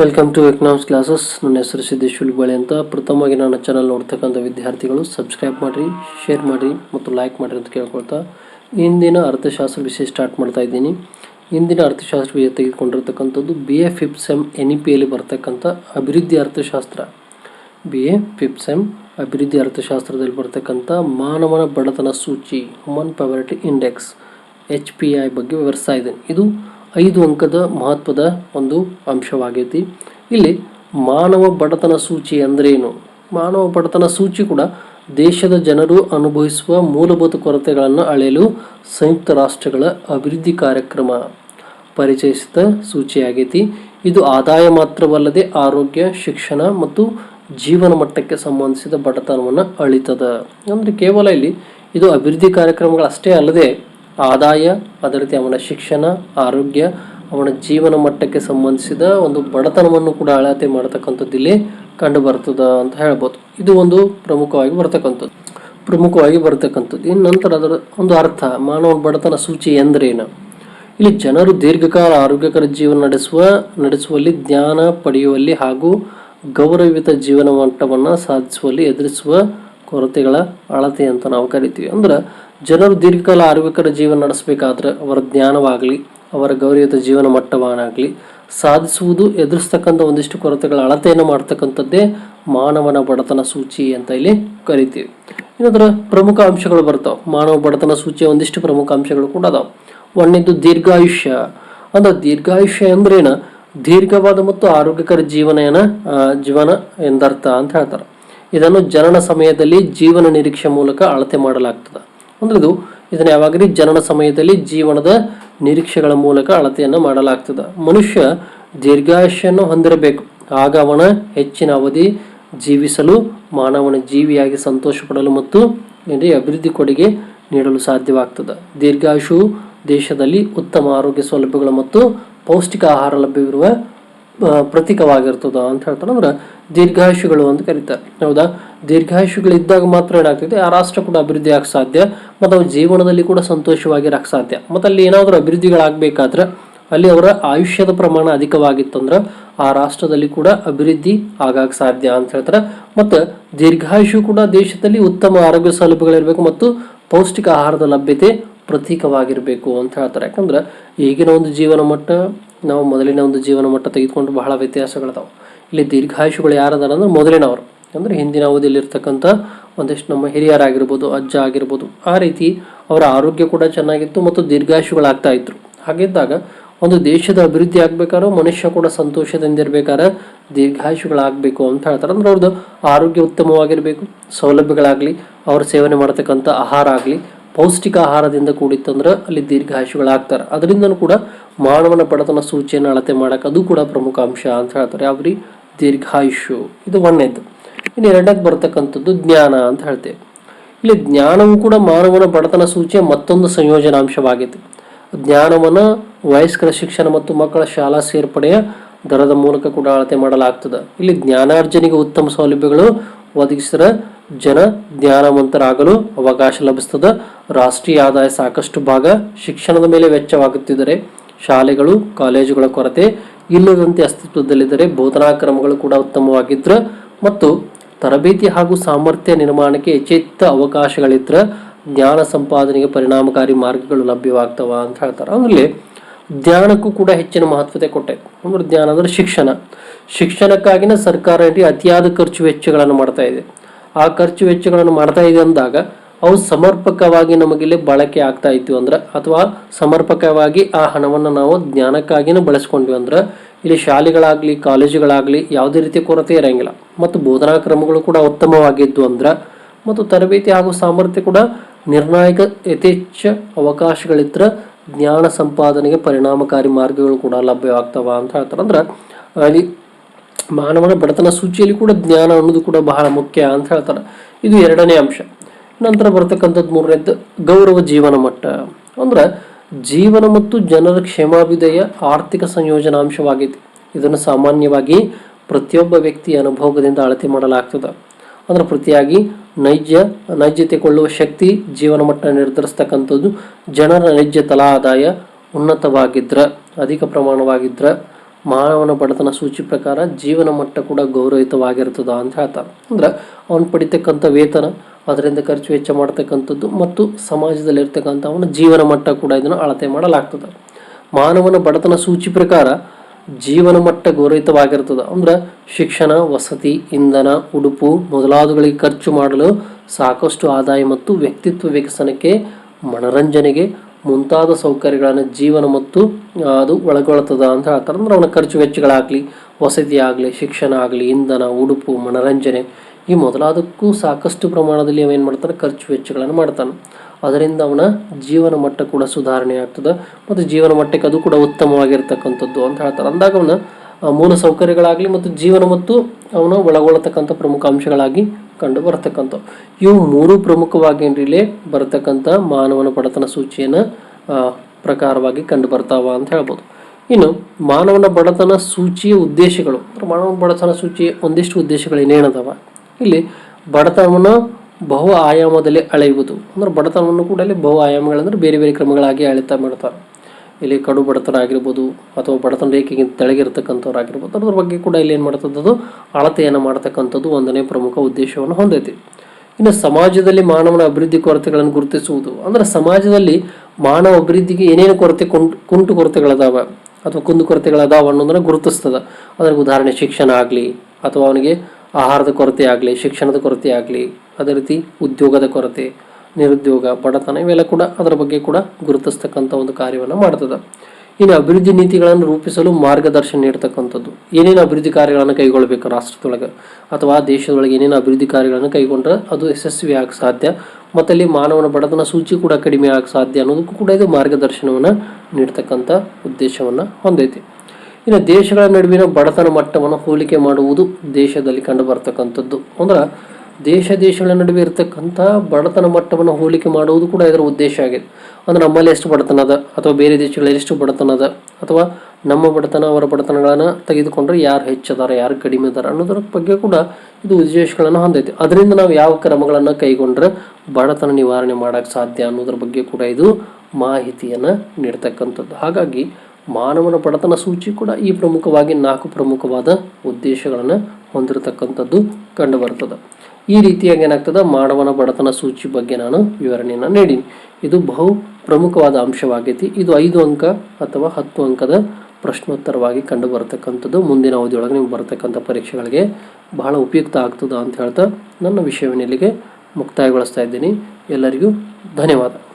Welcome to economics classes ನನ್ನ ಹೆಸರು ಸಿದ್ದೇಶ್ ಹುಲಿಬಾಳೆ ಅಂತ. ಪ್ರಥಮವಾಗಿ ನನ್ನ ಚಾನಲ್ ನೋಡ್ತಕ್ಕಂಥ ವಿದ್ಯಾರ್ಥಿಗಳು ಸಬ್ಸ್ಕ್ರೈಬ್ ಮಾಡಿರಿ ಶೇರ್ ಮಾಡಿರಿ ಮತ್ತು ಲೈಕ್ ಮಾಡಿರಿ ಅಂತ ಕೇಳ್ಕೊಳ್ತಾ ಇಂದಿನ ಅರ್ಥಶಾಸ್ತ್ರ ವಿಷಯ ಸ್ಟಾರ್ಟ್ ಮಾಡ್ತಾ ಇದ್ದೀನಿ. ಇಂದಿನ ಅರ್ಥಶಾಸ್ತ್ರ ವಿಷಯ ತೆಗೆದುಕೊಂಡಿರ್ತಕ್ಕಂಥದ್ದು B A fifth M N E ಪಿಯಲ್ಲಿ ಬರ್ತಕ್ಕಂಥ ಅಭಿವೃದ್ಧಿ ಅರ್ಥಶಾಸ್ತ್ರ. ಬಿ ಎ ಫಿಫ್ತ್ ಎಂ ಅಭಿವೃದ್ಧಿ ಅರ್ಥಶಾಸ್ತ್ರದಲ್ಲಿ ಬರ್ತಕ್ಕಂಥ ಮಾನವನ ಬಡತನ ಸೂಚಿ human poverty index H P I ಬಗ್ಗೆ ವಿವರಿಸ್ತಾ ಇದ್ದೀನಿ. ಇದು ಐದು ಅಂಕದ ಮಹತ್ವದ ಒಂದು ಅಂಶವಾಗೈತಿ. ಇಲ್ಲಿ ಮಾನವ ಬಡತನ ಸೂಚಿ ಅಂದ್ರೇನು? ಮಾನವ ಬಡತನ ಸೂಚಿ ಕೂಡ ದೇಶದ ಜನರು ಅನುಭವಿಸುವ ಮೂಲಭೂತ ಕೊರತೆಗಳನ್ನು ಅಳೆಯಲು ಸಂಯುಕ್ತ ರಾಷ್ಟ್ರಗಳ ಅಭಿವೃದ್ಧಿ ಕಾರ್ಯಕ್ರಮ ಪರಿಚಯಿಸಿದ ಸೂಚಿಯಾಗೈತಿ. ಇದು ಆದಾಯ ಮಾತ್ರವಲ್ಲದೆ ಆರೋಗ್ಯ, ಶಿಕ್ಷಣ ಮತ್ತು ಜೀವನ ಮಟ್ಟಕ್ಕೆ ಸಂಬಂಧಿಸಿದ ಬಡತನವನ್ನು ಅಳಿತದ. ಅಂದರೆ ಕೇವಲ ಇಲ್ಲಿ ಇದು ಅಭಿವೃದ್ಧಿ ಕಾರ್ಯಕ್ರಮಗಳಷ್ಟೇ ಅಲ್ಲದೆ ಆದಾಯ ಅದೇ ರೀತಿ ಅವನ ಶಿಕ್ಷಣ, ಆರೋಗ್ಯ, ಅವನ ಜೀವನ ಮಟ್ಟಕ್ಕೆ ಸಂಬಂಧಿಸಿದ ಒಂದು ಬಡತನವನ್ನು ಕೂಡ ಅಳತೆ ಮಾಡತಕ್ಕಂಥದ್ದು ಇಲ್ಲಿ ಕಂಡು ಬರ್ತದ ಅಂತ ಹೇಳ್ಬೋದು. ಇದು ಒಂದು ಪ್ರಮುಖವಾಗಿ ಬರ್ತಕ್ಕಂಥದ್ದು. ಪ್ರಮುಖವಾಗಿ ಬರ್ತಕ್ಕಂಥದ್ದು. ಇನ್ನು ನಂತರ ಅದರ ಒಂದು ಅರ್ಥ, ಮಾನವ ಬಡತನ ಸೂಚಿ ಎಂದರೇನು? ಇಲ್ಲಿ ಜನರು ದೀರ್ಘಕಾಲ ಆರೋಗ್ಯಕರ ಜೀವನ ನಡೆಸುವ, ನಡೆಸುವಲ್ಲಿ ಜ್ಞಾನ ಪಡೆಯುವಲ್ಲಿ ಹಾಗೂ ಗೌರವಯುತ ಜೀವನ ಮಟ್ಟವನ್ನು ಸಾಧಿಸುವಲ್ಲಿ ಎದುರಿಸುವ ಕೊರತೆಗಳ ಅಳತೆ ಅಂತ ನಾವು ಕರಿತೀವಿ. ಅಂದ್ರೆ ಜನರು ದೀರ್ಘಕಾಲ ಆರೋಗ್ಯಕರ ಜೀವನ ನಡೆಸಬೇಕಾದ್ರೆ ಅವರ ಜ್ಞಾನವಾಗಲಿ, ಅವರ ಗೌರವದ ಜೀವನ ಮಟ್ಟವನ್ನಾಗಲಿ ಸಾಧಿಸುವುದು ಎದುರಿಸ್ತಕ್ಕಂಥ ಒಂದಿಷ್ಟು ಕೊರತೆಗಳ ಅಳತೆಯನ್ನು ಮಾಡ್ತಕ್ಕಂಥದ್ದೇ ಮಾನವನ ಬಡತನ ಸೂಚಿ ಅಂತ ಇಲ್ಲಿ ಕರಿತೀವಿ. ಇನ್ನೊಂದರ ಪ್ರಮುಖ ಅಂಶಗಳು ಬರ್ತಾವೆ. ಮಾನವ ಬಡತನ ಸೂಚಿಯ ಒಂದಿಷ್ಟು ಪ್ರಮುಖ ಅಂಶಗಳು ಕೂಡ ಅದಾವೆ. ಒಂದನೇದು ದೀರ್ಘಾಯುಷ್ಯ. ಅಂದ್ರೆ ದೀರ್ಘಾಯುಷ್ಯ ಅಂದ್ರೇನು ದೀರ್ಘವಾದ ಮತ್ತು ಆರೋಗ್ಯಕರ ಜೀವನ ಜೀವನ ಎಂದರ್ಥ ಅಂತ ಹೇಳ್ತಾರೆ. ಇದನ್ನು ಜನನ ಸಮಯದಲ್ಲಿ ಜೀವನ ನಿರೀಕ್ಷೆ ಮೂಲಕ ಅಳತೆ ಮಾಡಲಾಗ್ತದೆ. ಅಂದ್ರೆ ಇದು ಇದನ್ನು ಯಾವಾಗಲೂ ಜನನ ಸಮಯದಲ್ಲಿ ಜೀವನದ ನಿರೀಕ್ಷೆಗಳ ಮೂಲಕ ಅಳತೆಯನ್ನು ಮಾಡಲಾಗ್ತದೆ. ಮನುಷ್ಯ ದೀರ್ಘಾಯುಷ್ಯನ್ನು ಹೊಂದಿರಬೇಕು. ಆಗ ಅವನ ಹೆಚ್ಚಿನ ಅವಧಿ ಜೀವಿಸಲು, ಮಾನವನ ಜೀವಿಯಾಗಿ ಸಂತೋಷ ಪಡಲು ಮತ್ತು ಅಭಿವೃದ್ಧಿ ಕೊಡುಗೆ ನೀಡಲು ಸಾಧ್ಯವಾಗ್ತದೆ. ದೀರ್ಘಾಯುಷು ದೇಶದಲ್ಲಿ ಉತ್ತಮ ಆರೋಗ್ಯ ಸೌಲಭ್ಯಗಳು ಮತ್ತು ಪೌಷ್ಟಿಕ ಆಹಾರ ಲಭ್ಯವಿರುವ ಪ್ರತೀಕವಾಗಿರ್ತದ ಅಂತ ಹೇಳ್ತಾರೆ ಅಂದ್ರೆ ದೀರ್ಘಾಯುಷುಗಳು ಅಂತ ಕರೀತಾರೆ. ಹೌದಾ? ದೀರ್ಘಾಯುಷುಗಳು ಇದ್ದಾಗ ಮಾತ್ರ ಏನಾಗ್ತದೆ? ಆ ರಾಷ್ಟ್ರ ಕೂಡ ಅಭಿವೃದ್ಧಿ ಆಗಕ್ಕೆ ಸಾಧ್ಯ. ಮತ್ತು ಅವ್ರ ಜೀವನದಲ್ಲಿ ಕೂಡ ಸಂತೋಷವಾಗಿರಕ್ಕೆ ಸಾಧ್ಯ. ಮತ್ತು ಅಲ್ಲಿ ಏನಾದರೂ ಅಭಿವೃದ್ಧಿಗಳಾಗಬೇಕಾದ್ರೆ ಅಲ್ಲಿ ಅವರ ಆಯುಷ್ಯದ ಪ್ರಮಾಣ ಅಧಿಕವಾಗಿತ್ತಂದ್ರೆ ಆ ರಾಷ್ಟ್ರದಲ್ಲಿ ಕೂಡ ಅಭಿವೃದ್ಧಿ ಆಗಕ್ಕೆ ಸಾಧ್ಯ ಅಂತ ಹೇಳ್ತಾರೆ. ಮತ್ತು ದೀರ್ಘಾಯುಷು ಕೂಡ ದೇಶದಲ್ಲಿ ಉತ್ತಮ ಆರೋಗ್ಯ ಸೌಲಭ್ಯಗಳಿರಬೇಕು ಮತ್ತು ಪೌಷ್ಟಿಕ ಆಹಾರದ ಲಭ್ಯತೆ ಪ್ರತೀಕವಾಗಿರಬೇಕು ಅಂತ ಹೇಳ್ತಾರೆ. ಯಾಕಂದ್ರೆ ಈಗಿನ ಒಂದು ಜೀವನ ಮಟ್ಟ, ನಾವು ಮೊದಲಿನ ಒಂದು ಜೀವನ ಮಟ್ಟ ತೆಗೆದುಕೊಂಡು ಬಹಳ ವ್ಯತ್ಯಾಸಗಳಿದಾವೆ. ಇಲ್ಲಿ ದೀರ್ಘಾಯುಷುಗಳು ಯಾರದಾರ ಅಂದ್ರೆ ಮೊದಲಿನವರು. ಅಂದ್ರೆ ಹಿಂದಿನ ಅವಧಿಯಲ್ಲಿ ಇರ್ತಕ್ಕಂಥ ಒಂದಿಷ್ಟು ನಮ್ಮ ಹಿರಿಯರಾಗಿರ್ಬೋದು, ಅಜ್ಜ ಆಗಿರ್ಬೋದು, ಆ ರೀತಿ ಅವರ ಆರೋಗ್ಯ ಕೂಡ ಚೆನ್ನಾಗಿತ್ತು ಮತ್ತು ದೀರ್ಘಾಯುಷುಗಳಾಗ್ತಾ ಇದ್ರು. ಹಾಗಿದ್ದಾಗ ಒಂದು ದೇಶದ ಅಭಿವೃದ್ಧಿ ಆಗ್ಬೇಕಾದ್ರೆ ಮನುಷ್ಯ ಕೂಡ ಸಂತೋಷದಿಂದ ಇರ್ಬೇಕಾದ್ರೆ ದೀರ್ಘಾಯುಷುಗಳಾಗಬೇಕು ಅಂತ ಹೇಳ್ತಾರೆ. ಅಂದ್ರೆ ಅವ್ರದ್ದು ಆರೋಗ್ಯ ಉತ್ತಮವಾಗಿರಬೇಕು, ಸೌಲಭ್ಯಗಳಾಗಲಿ, ಅವ್ರ ಸೇವನೆ ಮಾಡತಕ್ಕಂಥ ಆಹಾರ ಆಗಲಿ, ಪೌಷ್ಟಿಕ ಆಹಾರದಿಂದ ಕೂಡಿತ್ತಂದ್ರೆ ಅಲ್ಲಿ ದೀರ್ಘಾಯುಷುಗಳಾಗ್ತಾರೆ. ಅದರಿಂದನೂ ಕೂಡ ಮಾನವನ ಬಡತನ ಸೂಚಿಯನ್ನು ಅಳತೆ ಮಾಡಕ್ಕೆ ಅದು ಕೂಡ ಪ್ರಮುಖ ಅಂಶ ಅಂತ ಹೇಳ್ತಾರೆ. ಯಾವ್ರಿ ದೀರ್ಘಾಯುಷು ಇದು ಒಂದನೇದು ಇನ್ನು ಎರಡಕ್ಕೆ ಬರ್ತಕ್ಕಂಥದ್ದು ಜ್ಞಾನ ಅಂತ ಹೇಳ್ತೇವೆ. ಇಲ್ಲಿ ಜ್ಞಾನವು ಕೂಡ ಮಾನವನ ಬಡತನ ಸೂಚಿಯ ಮತ್ತೊಂದು ಸಂಯೋಜನಾಂಶವಾಗಿದೆ ಜ್ಞಾನವನ್ನು ವಯಸ್ಕರ ಶಿಕ್ಷಣ ಮತ್ತು ಮಕ್ಕಳ ಶಾಲಾ ಸೇರ್ಪಡೆಯ ದರದ ಮೂಲಕ ಕೂಡ ಅಳತೆ ಮಾಡಲಾಗ್ತದೆ. ಇಲ್ಲಿ ಜ್ಞಾನಾರ್ಜನೆಗೆ ಉತ್ತಮ ಸೌಲಭ್ಯಗಳು ಒದಗಿಸಿದ ಜನ ಜ್ಞಾನವಂತರಾಗಲು ಅವಕಾಶ ಲಭಿಸ್ತದೆ. ರಾಷ್ಟ್ರೀಯ ಆದಾಯ ಸಾಕಷ್ಟು ಭಾಗ ಶಿಕ್ಷಣದ ಮೇಲೆ ವೆಚ್ಚವಾಗುತ್ತಿದ್ದರೆ ಶಾಲೆಗಳು, ಕಾಲೇಜುಗಳ ಕೊರತೆ ಇಲ್ಲದಂತೆ ಅಸ್ತಿತ್ವದಲ್ಲಿದ್ದರೆ ಬೋಧನಾ ಕ್ರಮಗಳು ಕೂಡ ಉತ್ತಮವಾಗಿದ್ದರೆ ಮತ್ತು ತರಬೇತಿ ಹಾಗೂ ಸಾಮರ್ಥ್ಯ ನಿರ್ಮಾಣಕ್ಕೆ ಹೆಚ್ಚೆತ್ತ ಅವಕಾಶಗಳಿದ್ರೆ ಜ್ಞಾನ ಸಂಪಾದನೆಗೆ ಪರಿಣಾಮಕಾರಿ ಮಾರ್ಗಗಳು ಲಭ್ಯವಾಗ್ತವ ಅಂತ ಹೇಳ್ತಾರೆ. ಆಮೇಲೆ ಜ್ಞಾನಕ್ಕೂ ಕೂಡ ಹೆಚ್ಚಿನ ಮಹತ್ವತೆ ಕೊಟ್ಟೆ. ಅಂದ್ರೆ ಜ್ಞಾನ ಅಂದ್ರೆ ಶಿಕ್ಷಣ. ಶಿಕ್ಷಣಕ್ಕಾಗಿನ ಸರ್ಕಾರ ಅತಿಯಾದ ಖರ್ಚು ವೆಚ್ಚಗಳನ್ನು ಮಾಡ್ತಾ ಇದೆ. ಆ ಖರ್ಚು ವೆಚ್ಚಗಳನ್ನು ಮಾಡ್ತಾ ಇದೆ ಅಂದಾಗ ಅವು ಸಮರ್ಪಕವಾಗಿ ನಮಗಿಲ್ಲಿ ಬಳಕೆ ಆಗ್ತಾ ಇತ್ತು ಅಂದ್ರೆ ಅಥವಾ ಸಮರ್ಪಕವಾಗಿ ಆ ಹಣವನ್ನು ನಾವು ಜ್ಞಾನಕ್ಕಾಗಿನೂ ಬಳಸ್ಕೊಂಡ್ವಿ ಅಂದ್ರೆ ಇಲ್ಲಿ ಶಾಲೆಗಳಾಗಲಿ, ಕಾಲೇಜುಗಳಾಗಲಿ ಯಾವುದೇ ರೀತಿಯ ಕೊರತೆ ಇರಂಗಿಲ್ಲ. ಮತ್ತು ಬೋಧನಾ ಕ್ರಮಗಳು ಕೂಡ ಉತ್ತಮವಾಗಿದ್ದು ಅಂದ್ರೆ, ಮತ್ತು ತರಬೇತಿ ಹಾಗೂ ಸಾಮರ್ಥ್ಯ ಕೂಡ ನಿರ್ಣಾಯಕ ಯಥೇಚ್ಛ ಅವಕಾಶಗಳಿದ್ರೆ ಜ್ಞಾನ ಸಂಪಾದನೆಗೆ ಪರಿಣಾಮಕಾರಿ ಮಾರ್ಗಗಳು ಕೂಡ ಲಭ್ಯವಾಗ್ತವ ಅಂತ ಹೇಳ್ತಾರೆ. ಅಂದ್ರೆ, ಅಲ್ಲಿ ಮಾನವನ ಬಡತನ ಸೂಚಿಯಲ್ಲಿ ಕೂಡ ಜ್ಞಾನ ಅನ್ನೋದು ಕೂಡ ಬಹಳ ಮುಖ್ಯ ಅಂತ ಹೇಳ್ತಾರೆ. ಇದು ಎರಡನೇ ಅಂಶ. ನಂತರ ಬರ್ತಕ್ಕಂಥದ್ದು ಮೂರನೇದ್ದು ಗೌರವ ಜೀವನ ಮಟ್ಟ. ಅಂದ್ರೆ ಜೀವನ ಮತ್ತು ಜನರ ಕ್ಷೇಮಾಭಿದಯ ಆರ್ಥಿಕ ಸಂಯೋಜನಾಂಶವಾಗಿದೆ ಇದನ್ನು ಸಾಮಾನ್ಯವಾಗಿ ಪ್ರತಿಯೊಬ್ಬ ವ್ಯಕ್ತಿಯ ಅನುಭವದಿಂದ ಅಳತೆ ಮಾಡಲಾಗ್ತದೆ. ಅಂದ್ರೆ ಪ್ರತಿಯಾಗಿ ನೈಜ, ನೈಜತೆ ಕೊಳ್ಳುವ ಶಕ್ತಿ, ಜೀವನ ಮಟ್ಟ ನಿರ್ಧರಿಸ್ತಕ್ಕಂಥದ್ದು ಜನರ ನೈಜ ತಲಾ ಆದಾಯ ಉನ್ನತವಾಗಿದ್ರ, ಅಧಿಕ ಪ್ರಮಾಣವಾಗಿದ್ರ, ಮಾನವನ ಬಡತನ ಸೂಚಿ ಪ್ರಕಾರ ಜೀವನ ಮಟ್ಟ ಕೂಡ ಗೌರವಿತವಾಗಿರ್ತದ ಅಂತ ಹೇಳ್ತಾರೆ. ಅಂದ್ರೆ ಅವನು ಪಡಿತಕ್ಕಂಥ ವೇತನ ಅದರಿಂದ ಖರ್ಚು ವೆಚ್ಚ ಮಾಡ್ತಕ್ಕಂಥದ್ದು ಮತ್ತು ಸಮಾಜದಲ್ಲಿರ್ತಕ್ಕಂಥ ಅವನ ಜೀವನ ಮಟ್ಟ ಕೂಡ ಇದನ್ನು ಅಳತೆ ಮಾಡಲಾಗ್ತದೆ. ಮಾನವನ ಬಡತನ ಸೂಚಿ ಪ್ರಕಾರ ಜೀವನ ಮಟ್ಟ ಗೌರವಿತವಾಗಿರ್ತದೆ ಅಂದ್ರೆ ಶಿಕ್ಷಣ, ವಸತಿ, ಇಂಧನ, ಉಡುಪು ಮೊದಲಾದವುಗಳಿಗೆ ಖರ್ಚು ಮಾಡಲು ಸಾಕಷ್ಟು ಆದಾಯ ಮತ್ತು ವ್ಯಕ್ತಿತ್ವ ವಿಕಸನಕ್ಕೆ, ಮನರಂಜನೆಗೆ ಮುಂತಾದ ಸೌಕರ್ಯಗಳನ್ನು ಜೀವನ ಮತ್ತು ಅದು ಒಳಗೊಳ್ತದ ಅಂತ ಹೇಳ್ತಾರೆ. ಅಂದ್ರೆ ಅವನ ಖರ್ಚು ವೆಚ್ಚಗಳಾಗಲಿ, ವಸತಿ ಆಗಲಿ, ಶಿಕ್ಷಣ ಆಗಲಿ, ಇಂಧನ, ಉಡುಪು, ಮನರಂಜನೆ ಈ ಮೊದಲಾದಕ್ಕೂ ಸಾಕಷ್ಟು ಪ್ರಮಾಣದಲ್ಲಿ ಅವೇನು ಮಾಡ್ತಾನೆ, ಖರ್ಚು ವೆಚ್ಚಗಳನ್ನು ಮಾಡ್ತಾನೆ. ಅದರಿಂದ ಅವನ ಜೀವನ ಮಟ್ಟ ಕೂಡ ಸುಧಾರಣೆ ಆಗ್ತದೆ ಮತ್ತು ಜೀವನ ಮಟ್ಟಕ್ಕೆ ಅದು ಕೂಡ ಉತ್ತಮವಾಗಿರ್ತಕ್ಕಂಥದ್ದು ಅಂತ ಹೇಳ್ತಾರೆ. ಅಂದಾಗ ಅವನ ಮೂಲ ಸೌಕರ್ಯಗಳಾಗಲಿ ಮತ್ತು ಜೀವನ ಮತ್ತು ಅವನ ಒಳಗೊಳ್ಳತಕ್ಕಂಥ ಪ್ರಮುಖ ಅಂಶಗಳಾಗಿ ಕಂಡು ಬರ್ತಕ್ಕಂಥ ಇವು ಮೂರು ಪ್ರಮುಖವಾಗಿ ಏನ್ರಿಲೇ ಬರತಕ್ಕಂಥ ಮಾನವನ ಬಡತನ ಸೂಚಿಯನ್ನು ಪ್ರಕಾರವಾಗಿ ಕಂಡು ಬರ್ತಾವ ಅಂತ ಹೇಳ್ಬೋದು. ಇನ್ನು ಮಾನವನ ಬಡತನ ಸೂಚಿಯ ಉದ್ದೇಶಗಳು ಮಾನವನ ಬಡತನ ಸೂಚಿಯ ಒಂದಿಷ್ಟು ಉದ್ದೇಶಗಳು ಏನೇನದಾವ? ಇಲ್ಲಿ ಬಡತನವನ್ನು ಬಹು ಆಯಾಮದಲ್ಲಿ ಅಳೆಯುವುದು. ಅಂದ್ರೆ ಬಡತನವನ್ನು ಕೂಡ ಇಲ್ಲಿ ಬಹು ಆಯಾಮಗಳಂದ್ರೆ ಬೇರೆ ಬೇರೆ ಕ್ರಮಗಳಾಗಿ ಅಳಿತಾ ಮಾಡ್ತಾರೆ. ಇಲ್ಲಿ ಕಡು ಬಡತನ ಆಗಿರ್ಬೋದು ಅಥವಾ ಬಡತನ ರೇಖೆಗಿಂತ ತೆಳಗಿರ್ತಕ್ಕಂಥವ್ರು ಆಗಿರ್ಬೋದು ಅದ್ರ ಬಗ್ಗೆ ಕೂಡ ಇಲ್ಲಿ ಏನು ಮಾಡ್ತದ್ದು ಅಳತೆಯನ್ನು ಮಾಡ್ತಕ್ಕಂಥದ್ದು ಒಂದನೇ ಪ್ರಮುಖ ಉದ್ದೇಶವನ್ನು ಹೊಂದೈತಿ. ಇನ್ನು ಸಮಾಜದಲ್ಲಿ ಮಾನವನ ಅಭಿವೃದ್ಧಿ ಕೊರತೆಗಳನ್ನು ಗುರುತಿಸುವುದು. ಅಂದ್ರೆ ಸಮಾಜದಲ್ಲಿ ಮಾನವ ಅಭಿವೃದ್ಧಿಗೆ ಏನೇನು ಕೊರತೆ ಕುಂಟು ಕುಂಟು ಕೊರತೆಗಳದಾವ ಅಥವಾ ಕುಂದು ಕೊರತೆಗಳದಾವ ಅನ್ನೋದನ್ನು ಗುರುತಿಸ್ತದೆ. ಅದರ ಉದಾಹರಣೆ ಶಿಕ್ಷಣ ಆಗಲಿ ಅಥವಾ ಅವನಿಗೆ ಆಹಾರದ ಕೊರತೆ ಆಗಲಿ, ಶಿಕ್ಷಣದ ಕೊರತೆ ಆಗಲಿ, ಅದೇ ರೀತಿ ಉದ್ಯೋಗದ ಕೊರತೆ, ನಿರುದ್ಯೋಗ, ಬಡತನ ಇವೆಲ್ಲ ಕೂಡ ಅದರ ಬಗ್ಗೆ ಕೂಡ ಗುರುತಿಸ್ತಕ್ಕಂಥ ಒಂದು ಕಾರ್ಯವನ್ನು ಮಾಡ್ತದೆ. ಇನ್ನು ಅಭಿವೃದ್ಧಿ ನೀತಿಗಳನ್ನು ರೂಪಿಸಲು ಮಾರ್ಗದರ್ಶನ ನೀಡ್ತಕ್ಕಂಥದ್ದು. ಏನೇನು ಅಭಿವೃದ್ಧಿ ಕಾರ್ಯಗಳನ್ನು ಕೈಗೊಳ್ಳಬೇಕು ರಾಷ್ಟ್ರದೊಳಗೆ? ಅಥವಾ ದೇಶದೊಳಗೆ ಏನೇನು ಅಭಿವೃದ್ಧಿ ಕಾರ್ಯಗಳನ್ನು ಕೈಗೊಂಡ್ರೆ ಅದು ಯಶಸ್ವಿ ಆಗಕ್ಕೆ ಸಾಧ್ಯ? ಮತ್ತು ಅಲ್ಲಿ ಮಾನವನ ಬಡತನ ಸೂಚಿ ಕೂಡ ಕಡಿಮೆ ಆಗಕ್ಕೆ ಸಾಧ್ಯ ಅನ್ನೋದಕ್ಕೂ ಕೂಡ ಇದು ಮಾರ್ಗದರ್ಶನವನ್ನು ನೀಡ್ತಕ್ಕಂಥ ಉದ್ದೇಶವನ್ನು ಹೊಂದೈತಿ. ಇನ್ನು ದೇಶಗಳ ನಡುವಿನ ಬಡತನ ಮಟ್ಟವನ್ನು ಹೋಲಿಕೆ ಮಾಡುವುದು ದೇಶದಲ್ಲಿ ಕಂಡು ಬರ್ತಕ್ಕಂಥದ್ದು ಅಂದ್ರೆ ದೇಶ ದೇಶಗಳ ನಡುವೆ ಇರತಕ್ಕಂಥ ಬಡತನ ಮಟ್ಟವನ್ನು ಹೋಲಿಕೆ ಮಾಡುವುದು ಕೂಡ ಇದರ ಉದ್ದೇಶ ಆಗಿದೆ. ಅಂದ್ರೆ ನಮ್ಮಲ್ಲಿ ಎಷ್ಟು ಬಡತನ ಅದ, ಅಥವಾ ಬೇರೆ ದೇಶಗಳಲ್ಲಿ ಎಷ್ಟು ಬಡತನ ಅದ, ಅಥವಾ ನಮ್ಮ ಬಡತನ, ಅವರ ಬಡತನಗಳನ್ನು ತೆಗೆದುಕೊಂಡ್ರೆ ಯಾರು ಹೆಚ್ಚದಾರ, ಯಾರು ಕಡಿಮೆ ಅದಾರ ಅನ್ನೋದ್ರ ಬಗ್ಗೆ ಕೂಡ ಇದು ಉದ್ದೇಶಗಳನ್ನು ಹೊಂದೈತಿ. ಅದರಿಂದ ನಾವು ಯಾವ ಕ್ರಮಗಳನ್ನು ಕೈಗೊಂಡ್ರೆ ಬಡತನ ನಿವಾರಣೆ ಮಾಡೋಕ್ಕೆ ಸಾಧ್ಯ ಅನ್ನೋದ್ರ ಬಗ್ಗೆ ಕೂಡ ಇದು ಮಾಹಿತಿಯನ್ನು ನೀಡ್ತಕ್ಕಂಥದ್ದು. ಹಾಗಾಗಿ ಮಾನವನ ಬಡತನ ಸೂಚಿ ಕೂಡ ಈ ಪ್ರಮುಖವಾಗಿ ನಾಲ್ಕು ಪ್ರಮುಖವಾದ ಉದ್ದೇಶಗಳನ್ನು ಹೊಂದಿರತಕ್ಕಂಥದ್ದು ಕಂಡು ಬರ್ತದೆ ಈ ರೀತಿಯಾಗಿ ಏನಾಗ್ತದೆ? ಮಾನವನ ಬಡತನ ಸೂಚಿ ಬಗ್ಗೆ ನಾನು ವಿವರಣೆಯನ್ನು ನೀಡೀನಿ. ಇದು ಬಹು ಪ್ರಮುಖವಾದ ಅಂಶವಾಗೈತಿ. ಇದು ಐದು ಅಂಕ ಅಥವಾ ಹತ್ತು ಅಂಕದ ಪ್ರಶ್ನೋತ್ತರವಾಗಿ ಕಂಡು ಬರತಕ್ಕಂಥದ್ದು ಮುಂದಿನ ಅವಧಿಯೊಳಗೆ ನಿಮ್ಗೆ ಬರತಕ್ಕಂಥ ಪರೀಕ್ಷೆಗಳಿಗೆ ಬಹಳ ಉಪಯುಕ್ತ ಆಗ್ತದ ಅಂತ ಹೇಳ್ತಾ ನನ್ನ ವಿಷಯವನ್ನು ಇಲ್ಲಿಗೆ ಮುಕ್ತಾಯಗೊಳಿಸ್ತಾ ಇದ್ದೀನಿ. ಎಲ್ಲರಿಗೂ ಧನ್ಯವಾದ.